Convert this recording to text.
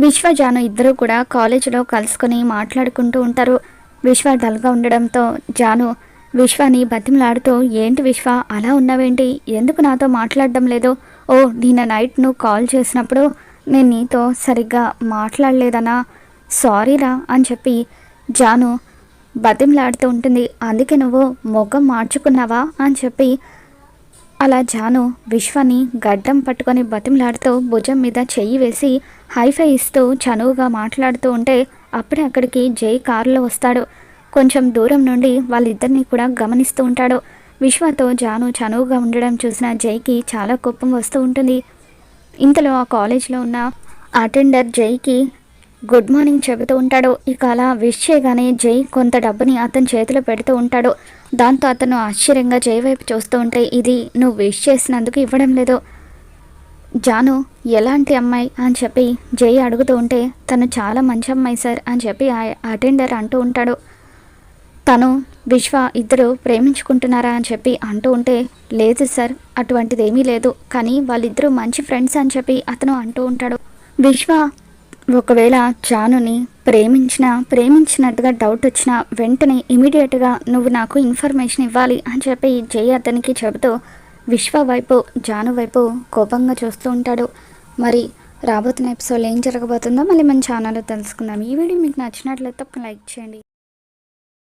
విశ్వ జాను ఇద్దరు కూడా కాలేజీలో కలుసుకొని మాట్లాడుకుంటూ ఉంటారు. విశ్వ డల్గా ఉండడంతో జాను విశ్వాని బతిమలాడుతూ ఏంటి విశ్వ అలా ఉన్నావేంటి? ఎందుకు నాతో మాట్లాడడం లేదు? ఓ నిన్న నైట్ నువ్వు కాల్ చేసినప్పుడు నేను నీతో సరిగ్గా మాట్లాడలేదనా? సారీరా అని చెప్పి జాను బతిమలాడుతూ ఉంటుంది. అందుకే నువ్వు మొగ్గం మార్చుకున్నావా? అని చెప్పి అలా జాను విశ్వని గడ్డం పట్టుకొని బతిమలాడుతూ భుజం మీద చెయ్యి వేసి హైఫై ఇస్తూ చనువుగా మాట్లాడుతూ ఉంటే అప్పుడే అక్కడికి జై కారులో వస్తాడు. కొంచెం దూరం నుండి వాళ్ళిద్దరిని కూడా గమనిస్తూ ఉంటాడు. విశ్వతో జాను చనువుగా ఉండడం చూసిన జైకి చాలా కోపం వస్తూ ఉంటుంది. ఇంతలో ఆ కాలేజ్లో ఉన్న అటెండర్ జైకి గుడ్ మార్నింగ్ చెబుతూ ఉంటాడు. ఇక అలా విష్ చేయగానే జై కొంత డబ్బుని అతని చేతిలో పెడుతూ ఉంటాడు. దాంతో అతను ఆశ్చర్యంగా జై వైపు చూస్తూ ఉంటే ఇది నువ్వు విష్ చేసినందుకు ఇవ్వడం లేదు. జాను ఎలాంటి అమ్మాయి? అని చెప్పి జై అడుగుతూ ఉంటే తను చాలా మంచి అమ్మాయి సార్ అని చెప్పి ఆ అటెండర్ అంటూ ఉంటాడు. తను విశ్వ ఇద్దరు ప్రేమించుకుంటున్నారా? అని చెప్పి అంటూ ఉంటే లేదు సార్ అటువంటిది ఏమీ లేదు. కానీ వాళ్ళిద్దరూ మంచి ఫ్రెండ్స్ అని చెప్పి అతను అంటూ ఉంటాడు. విశ్వ ఒకవేళ జానుని ప్రేమించిన ప్రేమించినట్టుగా డౌట్ వచ్చినా వెంటనే ఇమీడియట్గా నువ్వు నాకు ఇన్ఫర్మేషన్ ఇవ్వాలి అని చెప్పి జై అతనికి చెబుతూ విశ్వ వైపు జాను వైపు కోపంగా చూస్తూ ఉంటాడు. మరి రాబోతున్న ఎపిసోడ్లో ఏం జరగబోతుందో మళ్ళీ మన ఛానల్లో తెలుసుకుందాం. ఈ వీడియో మీకు నచ్చినట్లయితే ఒక లైక్ చేయండి.